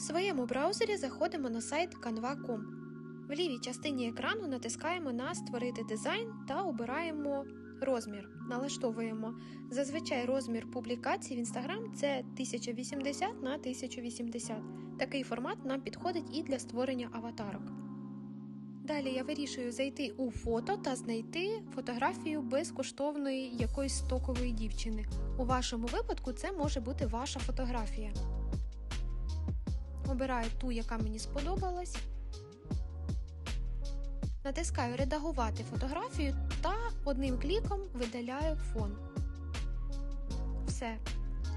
В своєму браузері заходимо на сайт canva.com. В лівій частині екрану натискаємо на Створити дизайн та обираємо розмір. Налаштовуємо. Зазвичай розмір публікацій в Instagram це 1080 на 1080. Такий формат нам підходить і для створення аватарок. Далі я вирішую зайти у фото та знайти фотографію безкоштовної якоїсь стокової дівчини. У вашому випадку це може бути ваша фотографія. Обираю ту, яка мені сподобалась. Натискаю Редагувати фотографію та одним кліком видаляю фон. Все.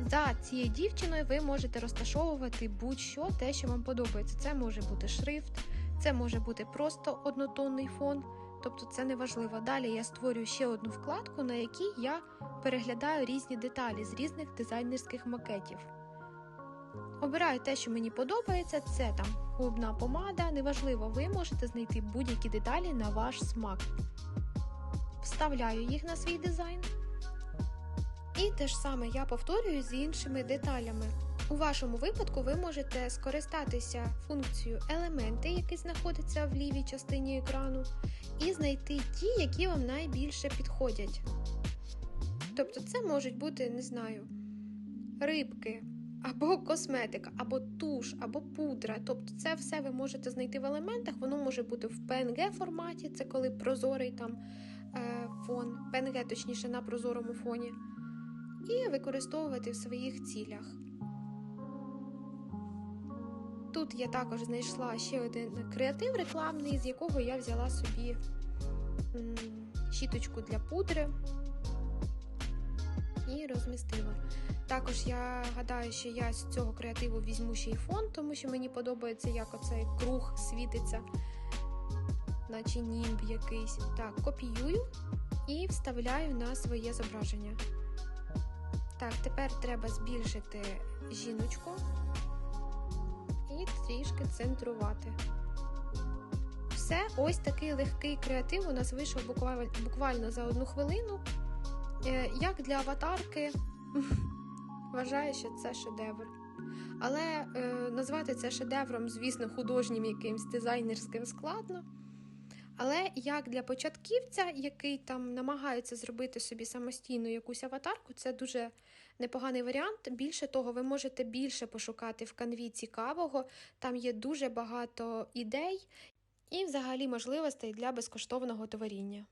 За цією дівчиною ви можете розташовувати будь-що те, що вам подобається. Це може бути шрифт, це може бути просто однотонний фон, тобто це не важливо. Далі я створюю ще одну вкладку, на якій я переглядаю різні деталі з різних дизайнерських макетів. Обираю те, що мені подобається, це там губна помада, неважливо, ви можете знайти будь-які деталі на ваш смак. Вставляю їх на свій дизайн. І те ж саме я повторюю з іншими деталями. У вашому випадку ви можете скористатися функцією елементи, які знаходяться в лівій частині екрану, і знайти ті, які вам найбільше підходять. Тобто, це можуть бути, не знаю, рибки, або косметика, або туш, або пудра. Тобто, це все ви можете знайти в елементах, воно може бути в PNG форматі, це коли прозорий там е, фон, PNG, точніше, на прозорому фоні, і використовувати в своїх цілях. Тут я також знайшла ще один креатив рекламний, з якого я взяла собі щіточку для пудри і розмістила. Також я гадаю, що я з цього креативу візьму ще й фон, тому що мені подобається, як оцей круг світиться, наче німб якийсь. Так, копіюю і вставляю на своє зображення. Так, тепер треба збільшити жіночку і трішки центрувати. Все, ось такий легкий креатив у нас вийшов буквально, за одну хвилину. Е, Як для аватарки, вважаю, що це шедевр. Але е, назвати це шедевром, звісно, художнім якимсь дизайнерським складно. Але як для початківця, який там намагається зробити собі самостійно якусь аватарку, це дуже непоганий варіант. Більше того, ви можете більше пошукати в канві цікавого, там є дуже багато ідей і, взагалі, можливостей для безкоштовного творіння.